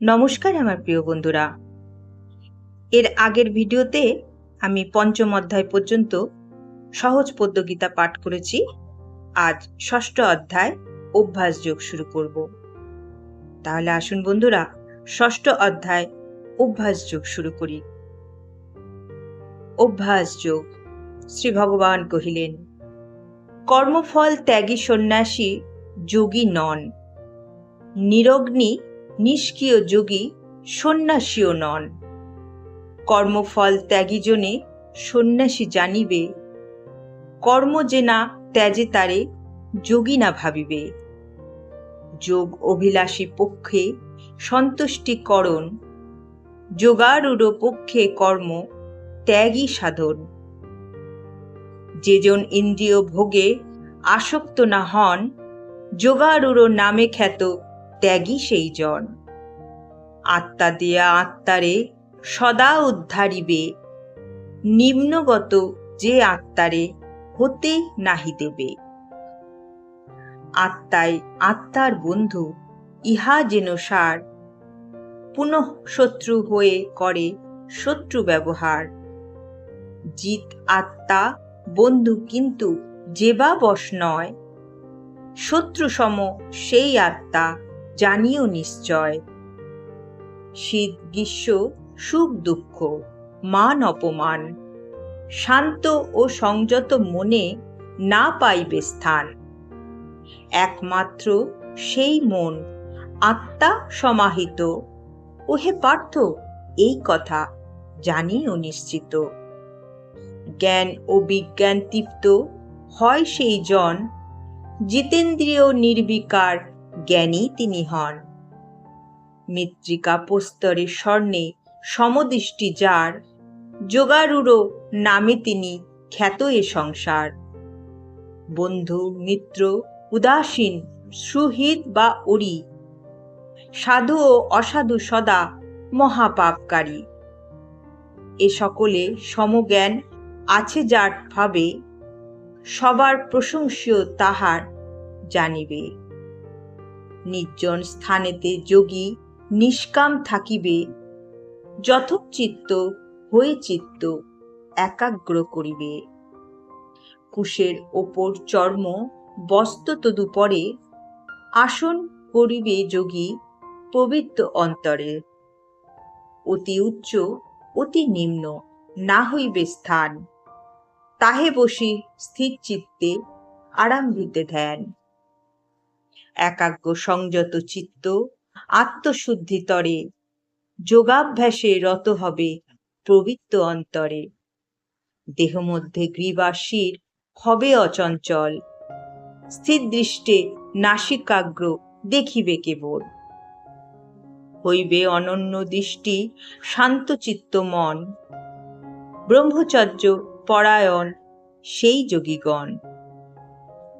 নমস্কার আমার প্রিয় বন্ধুরা। এর আগের ভিডিওতে আমি পঞ্চম অধ্যায় পর্যন্ত সহজ পদ্যগীতা পাঠ করেছি। আজ ষষ্ঠ অধ্যায় অভ্যাস যোগ শুরু করব। তাহলে আসুন বন্ধুরা, ষষ্ঠ অধ্যায় অভ্যাস যোগ শুরু করি। অভ্যাস যোগ, শ্রী ভগবান কহিলেন, কর্মফল ত্যাগী সন্ন্যাসী যোগী নন, নিরগ্নি নিষ্ক্রিয় যোগী সন্ন্যাসীও নন। কর্মফল ত্যাগীজনে সন্ন্যাসী জানিবে, কর্ম যে না ত্যাজে তারে যোগী না ভাবিবে। যোগ অভিলাষী পক্ষে সন্তুষ্টিকরণ যোগারূঢ় পক্ষে কর্ম ত্যাগই সাধন। যেজন ইন্দ্রিয় ভোগে আসক্ত না হন, যোগারূঢ় নামে খ্যাত ত্যাগী সেই জন। আত্মা দিয়া আত্মারে সদা উদ্ধারিবে। নিম্নগত যে আত্মারে হতে নাহি দেবে। আত্মায় আত্মার বন্ধু, ইহা যেন সার। পুনঃ শত্রু হয়ে করে শত্রু ব্যবহার। জিত আত্মা, বন্ধু কিন্তু যেবা বশ নয়। শত্রু সম সেই আত্মা। জানিও নিশ্চয়। শীত, গ্রীষ্ম, সুখ, দুঃখ, মান অপমান, শান্ত ও সংযত মনে না পাইবে স্থান। একমাত্র সেই মন, আত্মা সমাহিত। ওহে পার্থ, এই কথা জানিও নিশ্চিত। জ্ঞান ও বিজ্ঞান তৃপ্ত হয় সেই জন, জিতেন্দ্রীয় নির্বিকার জ্ঞানী তিনি হন। মৃত্তিকা প্রস্তরে স্বর্ণে সমদৃষ্টি যার, যোগারূঢ় নামে তিনি খ্যাত এ সংসার। বন্ধু, মিত্র, উদাসীন সুহিত বা অরি, সাধু ও অসাধু সদা মহাপাপকারী। এ সকলে সমজ্ঞান আছে যার ভাবে সবার প্রশংসীয় তাহার জানিবে। নির্জন স্থানেতে যোগী নিষ্কাম থাকিবে, যথোচিত্ত হয়ে চিত্ত একাগ্র করিবে। কুশের ওপর চর্ম বস্ত্র তদুপরে আসন করিবে যোগী পবিত্র অন্তরে। অতি উচ্চ, অতি নিম্ন না হইবে স্থান, তাহে বসি স্থির চিত্তে আরাম্ভিতে ধ্যান। একাগ্র সংযত চিত্ত, আত্মশুদ্ধি তরে, যোগাভ্যাসে রত হবে প্রবৃত্ত অন্তরে। দেহ মধ্যে গ্রীবাশির হবে অচঞ্চল, স্থির দৃষ্টে নাসিকাগ্র দেখিবে কেবল। হইবে অনন্য দৃষ্টি শান্তচিত্ত মন, ব্রহ্মচর্য পরায়ণ সেই যোগীগণ।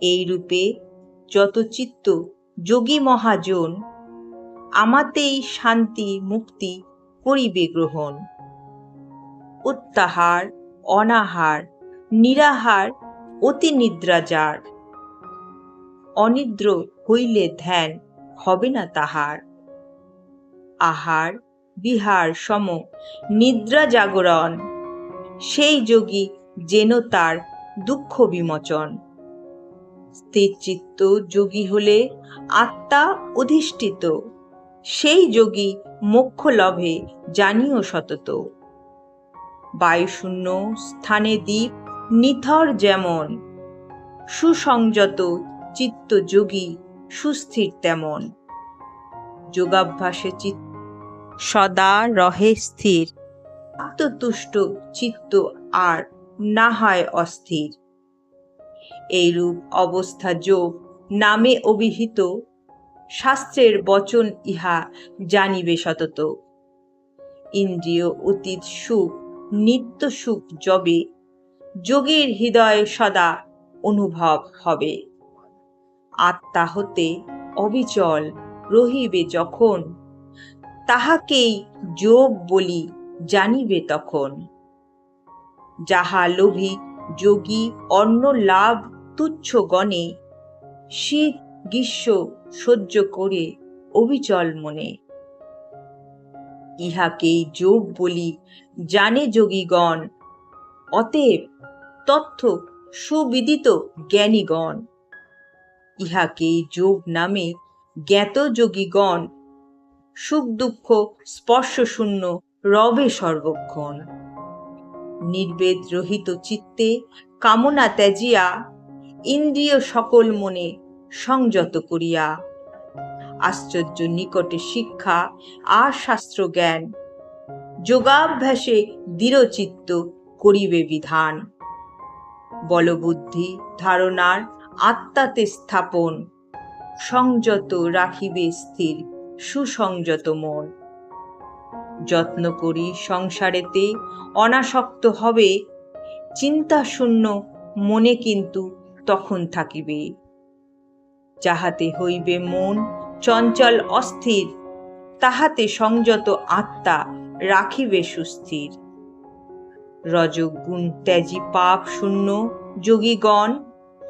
এই রূপে যত চিত্ত যোগী মহাজন, আমাতেই শান্তি মুক্তি করিবে গ্রহণ। উত্তাহার, অনাহার, নিরাহার, অতি নিদ্রা যার অনিদ্র হইলে ধ্যান হবে না তাহার। আহার, বিহার সম নিদ্রা জাগরণ, সেই যোগী যেন তার দুঃখ বিমোচন। স্থির চিত্ত যোগী হলে আত্মা অধিষ্ঠিত। সেই যোগী মোক্ষ লভে জানিও সতত। বায়ুশূন্য স্থানে দ্বীপ নিথর যেমন, সুসংযত চিত্ত যোগী সুস্থির তেমন। যোগাভ্যাসে চিত্ত সদা রহে স্থির। আত্মতুষ্ট চিত্ত আর না হয় অস্থির। এইরূপ অবস্থা যোগ নামে অভিহিত। শাস্ত্রের বচন ইহা জানিবে সতত। ইন্দ্রিয় অতীত সুখ, নিত্য সুখ যবে যোগীর হৃদয় সদা অনুভব হবে। আত্মা হতে অবিচল রহিবে যখন, তাহাকেই যোগ বলি জানিবে তখন। যাহা লোভী যোগী অন্য লাভ তুচ্ছ গণে, শীত গ্রীষ্ম সহ্য করে অবিচল মনে। ইহাকেই যোগ বলি জানে যোগীগণ, অতএব তথ্য সুবিদিত জ্ঞানীগণ। ইহাকেই যোগ নামে জ্ঞাত যোগীগণ সুখ দুঃখ স্পর্শ শূন্য রবে সর্বক্ষণ নির্বেদ রহিত চিত্তে কামনা ত্যাজিয়া ইন্দ্রিয় সকল মনে সংযত করিয়া। আশ্চর্য নিকটে শিক্ষা আর শাস্ত্র জ্ঞান যোগাভ্যাসে দৃঢ়চিত্ত করিবে বিধান। বলবুদ্ধি ধারণার আত্মাতে স্থাপন, সংযত রাখিবে স্থির, সুসংযত মন। যত্ন করি সংসারেতে, অনাসক্ত হবে চিন্তা শূন্য মনে কিন্তু তখন থাকিবে। যাহাতে হইবে মন চঞ্চল অস্থির, তাহাতে সংযত আত্মা রাখিবে সুস্থির। রজগুণ ত্যাজি পাপ শূন্য যোগীগণ,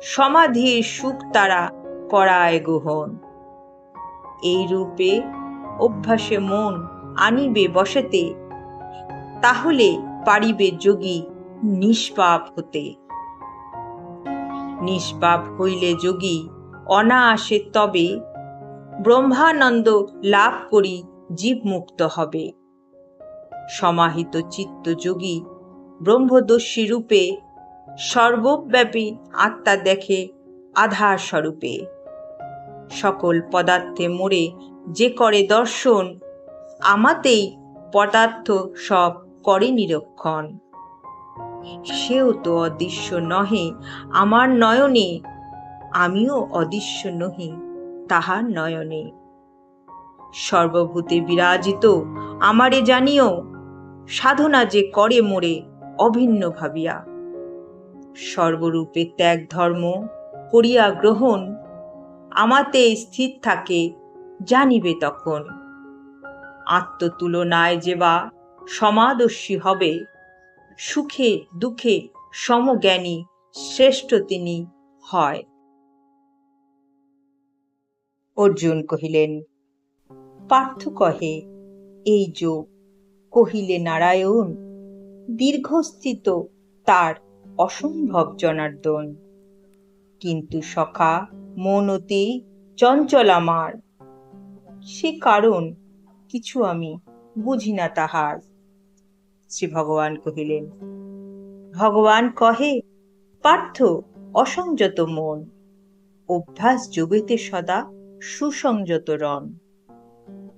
সমাধির সুখ তারা করায় গ্রহণ। এই রূপে অভ্যাসে মন আনিবে বসেতে, তাহলে পারিবে যোগী নিষ্পাপ হতে। নিষ্পাপ হইলে যোগী অনায়াসে তবে ব্রহ্মানন্দ লাভ করি জীব মুক্ত হবে। সমাহিত চিত্ত যোগী ব্রহ্মদর্শী রূপে সর্বব্যাপী আত্মা দেখে আধার স্বরূপে সকল পদার্থে মোড়ে যে করে দর্শন, আমাতেই পদার্থ সব করে নিরক্ষণ। সেও তো অদৃশ্য নহে, আমার নয়নে। আমিও অদৃশ্য নহি, তাহার নয়নে। সর্বভূতে বিরাজিত, আমারে জানিও, সাধনা যে করে মোরে, অভিন্ন ভাবিয়া। সর্বরূপে ত্যাগ ধর্ম করিয়া গ্রহণ, আমাতে স্থির থাকে, জানিবে তখন। আত্মতুলনায় যে বা সমাদর্শী হবে সুখে, দুঃখে সমজ্ঞানী, শ্রেষ্ঠ তিনি হয়। অর্জুন কহিলেন, পার্থ কহে, এই যোগ কহিলে নারায়ণ, দীর্ঘস্থিত তার অসম্ভব জনার্দন। কিন্তু সখা, মন অতি চঞ্চল আমার। সে কারণ কিছু আমি বুঝি না তাহার। শ্রী ভগবান কহিলেন, ভগবান কহে, পার্থ অসংযত মন, অভ্যাস যোগেতে সদা সুসংযত রন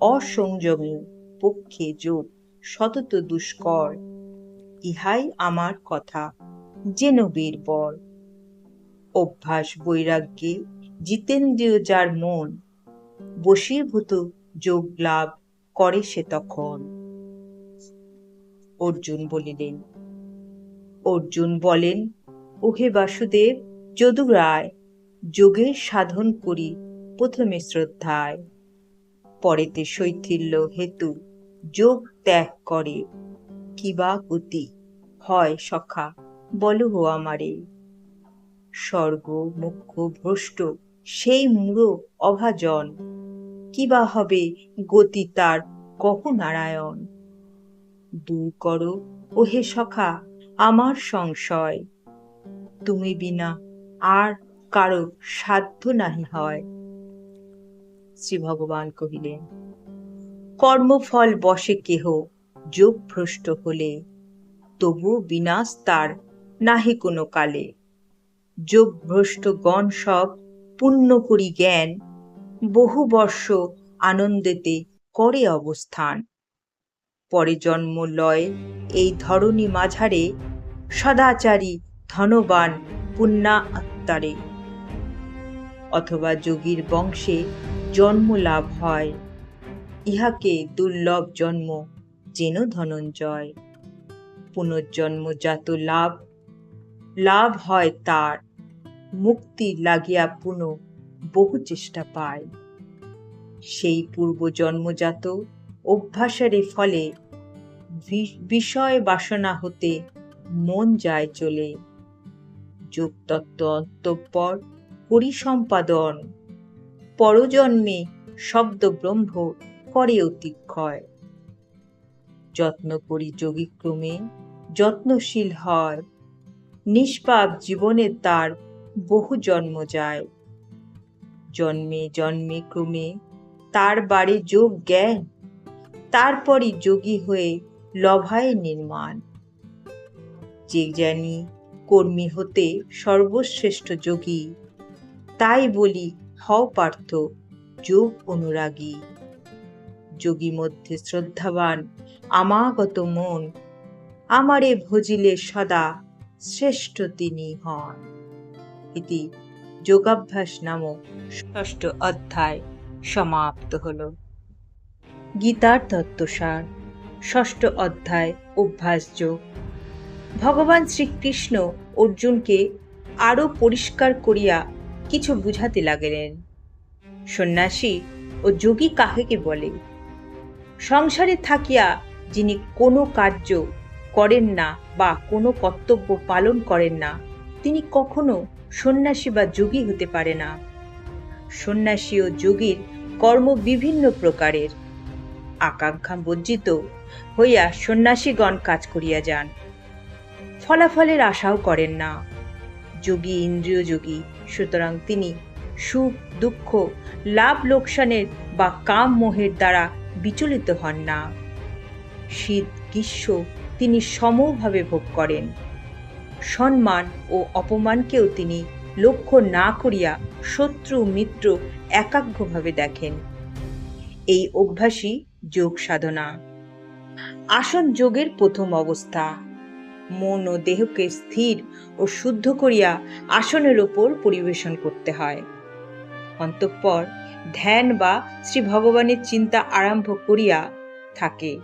অসংযমী পক্ষে যোগ সতত দুষ্কর, ইহাই আমার কথা, যেন বীরবর অভ্যাস বৈরাগ্যে জিতেন্দ্রীয় যার মন, বশীভূত যোগ লাভ করে সে তখন। অর্জুন বলিলেন। অর্জুন বলেন, ওহে বাসুদেব, যদু রায় যোগের সাধন করি, প্রথমে শ্রদ্ধায়। পরেতে শৈথিল্য হেতু যোগ ত্যাগ করে। কিবা গতি, হয় সখা, বলো হো আমারে। স্বর্গ মুখ্য ভ্রষ্ট, সেই মূঢ় অভাজন। কিবা হবে গতি তার, কহ নারায়ণ। দূর করো। ওহে সখা, আমার সংশয়। তুমি বিনা আর কারও সাধ্য নাহি হয়। শ্রী ভগবান কহিলেন, কর্মফল বসে কেহ যোগ ভ্রষ্ট হলে, তবু বিনাশ তার নাহি কোনো কালে। যোগ ভ্রষ্ট গণ সব পুণ্য করি জ্ঞান, বহু বর্ষ আনন্দেতে করে অবস্থান। পরে জন্ম লয় এই ধরণী মাঝারে সদাচারী, ধনবান, পুণ্যা আত্মারে। অথবা যোগীর বংশে জন্ম লাভ হয়। ইহাকে দুর্লভ জন্ম, যেন ধনঞ্জয়। পুনর্জন্ম পুনর্জন্মজাত লাভ লাভ হয় তার। মুক্তি লাগিয়া পুনঃ বহু চেষ্টা পায়। সেই পূর্ব জন্মজাত অভ্যাসের ফলে বিষয় বাসনা হতে মন যায় চলে। যোগতত্ত্ব, অন্তঃপর, পরিসম্পাদন। পরজন্মে শব্দ ব্রহ্ম করে অতিক্ষয়। যত্ন করি যোগীক্রমে, যত্নশীল হয় নিষ্পাপ জীবনে তার বহু জন্ম যায়। জন্মে জন্মে ক্রমে তার বাড়ি যোগ জ্ঞান। তারপরই যোগী হয়ে লভায় নির্মাণ। যে জ্ঞানী কর্মী হতে সর্বশ্রেষ্ঠ যোগী, তাই বলি হও পার্থ যোগ অনুরাগী। যোগী মধ্যে শ্রদ্ধাবান, আমাগত মন, আমারে ভজিলে সদা শ্রেষ্ঠ তিনি হন। ইতি যোগাভ্যাস নামক ষষ্ঠ অধ্যায় সমাপ্ত হল। গীতার তত্ত্বসার, ষষ্ঠ অধ্যায়, অভ্যাস যোগ। ভগবান শ্রীকৃষ্ণ অর্জুনকে আরও পরিষ্কার করিয়া কিছু বুঝাতে লাগলেন। সন্ন্যাসী ও যোগী কাহেকে বলে? সংসারে থাকিয়া যিনি কোনো কার্য করেন না বা কোনো কর্তব্য পালন করেন না, তিনি কখনো সন্ন্যাসী বা যোগী হতে পারে না। সন্ন্যাসী ও যোগীর কর্ম বিভিন্ন প্রকারের। আকাঙ্ক্ষা বর্জিত হইয়া সন্ন্যাসীগণ কাজ করিয়া যান। ফলাফলের আশাও করেন না। যোগী ইন্দ্রিয় যোগী সুতরাং তিনি সুখ, দুঃখ, লাভ, লোকসানের বা কাম মোহের দ্বারা বিচলিত হন না। শীত, গ্রীষ্ম তিনি সমভাবে ভোগ করেন। সম্মান ও অপমানকেও তিনি লক্ষ্য না করিয়া শত্রু মিত্র একাগ্রভাবে দেখেন। এই অভ্যাসই যোগ সাধনা। আসন যোগের প্রথম অবস্থা। মন ও দেহকে স্থির ও শুদ্ধ করিয়া আসনের ওপর পরিবেশন করতে হয়। অন্তঃপর ধ্যান বা শ্রী ভগবানের চিন্তা আরম্ভ করিয়া থাকে।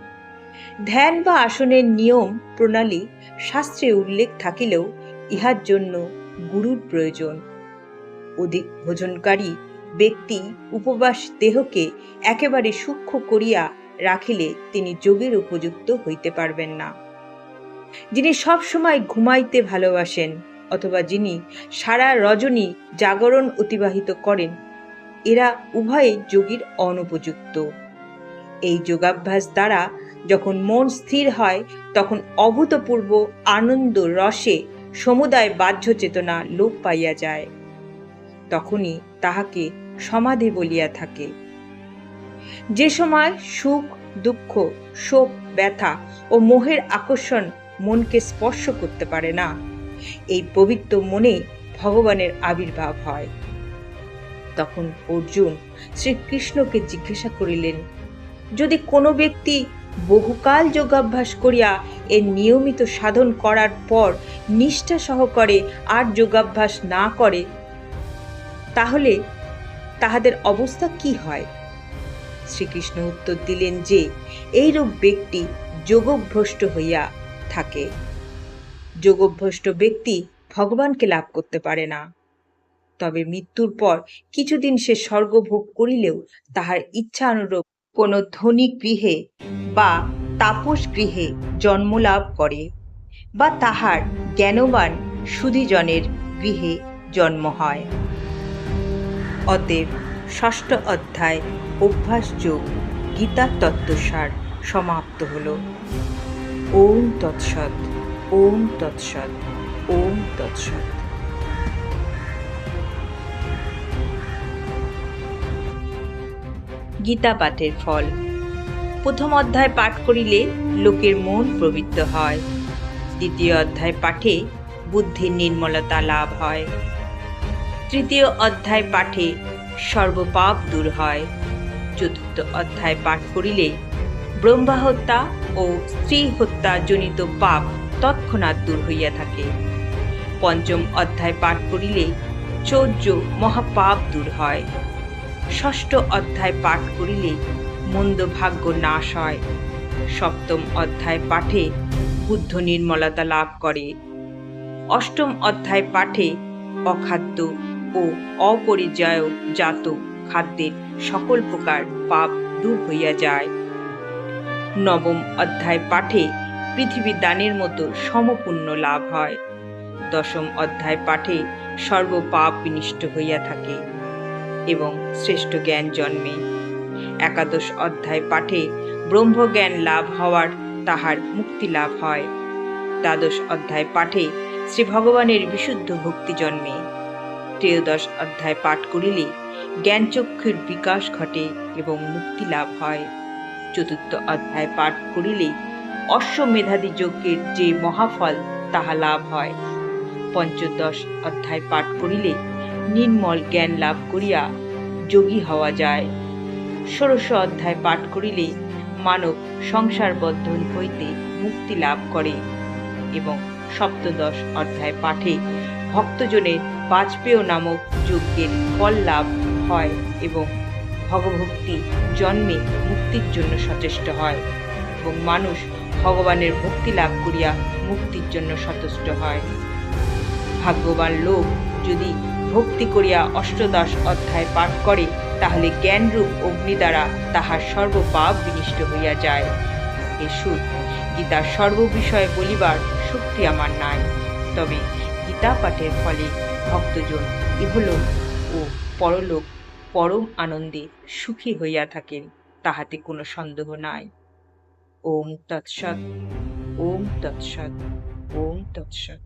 ধ্যান বা আসনের নিয়ম, প্রণালী, শাস্ত্রে উল্লেখ থাকিলেও ইহার জন্য গুরুর প্রয়োজন। অধিক ভোজনকারী ব্যক্তি উপবাস দেহকে একেবারে সূক্ষ্ম করিয়া রাখিলে তিনি যোগের উপযুক্ত হইতে পারবেন না। যিনি সব সময় ঘুমাইতে ভালোবাসেন অথবা যিনি সারা রজনী জাগরণ অতিবাহিত করেন, এরা উভয়ে যোগীর অনুপযুক্ত। এই যোগাভ্যাস দ্বারা যখন মন স্থির হয়, তখন অভূতপূর্ব আনন্দ রসে সমুদায় বাহ্য চেতনা লোপ পাইয়া যায়। তখনই তাহাকে সমাধি বলিয়া থাকে। যে সময় সুখ, দুঃখ, শোক, ব্যথা ও মোহের আকর্ষণ মনকে স্পর্শ করতে পারে না, এই পবিত্র মনে ভগবানের আবির্ভাব হয়। তখন অর্জুন শ্রীকৃষ্ণকে জিজ্ঞাসা করিলেন, যদি কোনো ব্যক্তি বহুকাল যোগাভ্যাস করিয়া এর নিয়মিত সাধন করার পর নিষ্ঠা সহকারে আর যোগাভ্যাস না করে তাহলে তাহাদের অবস্থা কি হয়? শ্রীকৃষ্ণ উত্তর দিলেন যে, এইরূপ ব্যক্তি যোগভ্রষ্ট হইয়া থাকে। যোগভ্রষ্ট ব্যক্তি ভগবানকে লাভ করতে পারে না। তবে মৃত্যুর পর কিছুদিন সে স্বর্গভোগ করিলেও তাহার ইচ্ছা অনুরূপ কোনো ধনী গৃহে বা তাপস গৃহে জন্মলাভ করে বা তাহার জ্ঞানবান সুধীজনের গৃহে জন্ম হয়। অতএব ষষ্ঠ অধ্যায়, অভ্যাস যোগ গীতার তত্ত্বসার সমাপ্ত হল। ওম তৎসৎ ওম তৎসৎ ওম তৎসৎ। গীতা পাঠের ফল। প্রথম অধ্যায় পাঠ করিলে লোকের মন প্রবৃত্ত হয়। দ্বিতীয় অধ্যায় পাঠে বুদ্ধির নির্মলতা লাভ হয়। তৃতীয় অধ্যায় পাঠে সর্বপাপ দূর হয়। চতুর্থ অধ্যায় পাঠ করিলে ব্রহ্মা হত্যা ও স্ত্রী হত্যা জনিত পাপ তৎক্ষণাৎ দূর হইয়া থাকে। পঞ্চম অধ্যায় পাঠ করিলে চৌর্য মহাপাপ দূর হয়। ষষ্ঠ অধ্যায় পাঠ করিলে মন্দ ভাগ্য নাশ হয়। সপ্তম অধ্যায় পাঠে বুদ্ধ নির্মলতা লাভ করে। অষ্টম অধ্যায় পাঠে অখাদ্য ও অপরিচয় জাত খাদ্যের সকল প্রকার পাপ দূর হইয়া যায়। নবম অধ্যায় পাঠে পৃথিবী দানের মতো সমপূর্ণ লাভ হয়। দশম অধ্যায় পাঠে সর্বপাপ বিনিষ্ট হইয়া থাকে এবং শ্রেষ্ঠ জ্ঞান জন্মে। একাদশ অধ্যায় পাঠে ব্রহ্মজ্ঞান লাভ হওয়ার তাহার মুক্তি লাভ হয়। দ্বাদশ অধ্যায় পাঠে শ্রী ভগবানের বিশুদ্ধ ভক্তি জন্মে। ত্রয়োদশ অধ্যায় পাঠ করিলে জ্ঞানচক্ষুর বিকাশ ঘটে এবং মুক্তি লাভ হয়। চতুর্থ অধ্যায় পাঠ করিলে অশ্বমেধাদি যজ্ঞের যে মহাফল, তাহা লাভ হয়। পঞ্চদশ অধ্যায় পাঠ করিলে নির্মল জ্ঞান লাভ করিয়া যোগী হওয়া যায়। ষোড়শ অধ্যায় পাঠ করিলে মানব সংসার বন্ধন হইতে মুক্তি লাভ করে এবং সপ্তদশ অধ্যায় পাঠে ভক্তজনের বাজপেয় নামক যজ্ঞের ফল লাভ হয় এবং ভগভক্তি জন্মে মুক্তির জন্য সচেষ্ট হয় এবং মানুষ ভগবানের ভক্তি লাভ করিয়া মুক্তির জন্য সচেষ্ট হয়। ভাগ্যবান লোক যদি ভক্তি করিয়া অষ্টদশ অধ্যায় পাঠ করে, তাহলে জ্ঞানরূপ অগ্নি দ্বারা তাহার সর্বপাপ বিনিষ্ট হইয়া যায়। এ সুদ গীতার সর্ববিষয়ে বলিবার শক্তি আমার নাই। তবে গীতা পাঠের ফলে ভক্তজন ইহলোক ও পরলোক পরম আনন্দে সুখী হইয়া থাকেন, তাহাতে কোনো সন্দেহ নাই। ওম তৎসৎ ওম তৎসৎ ওম তৎসৎ।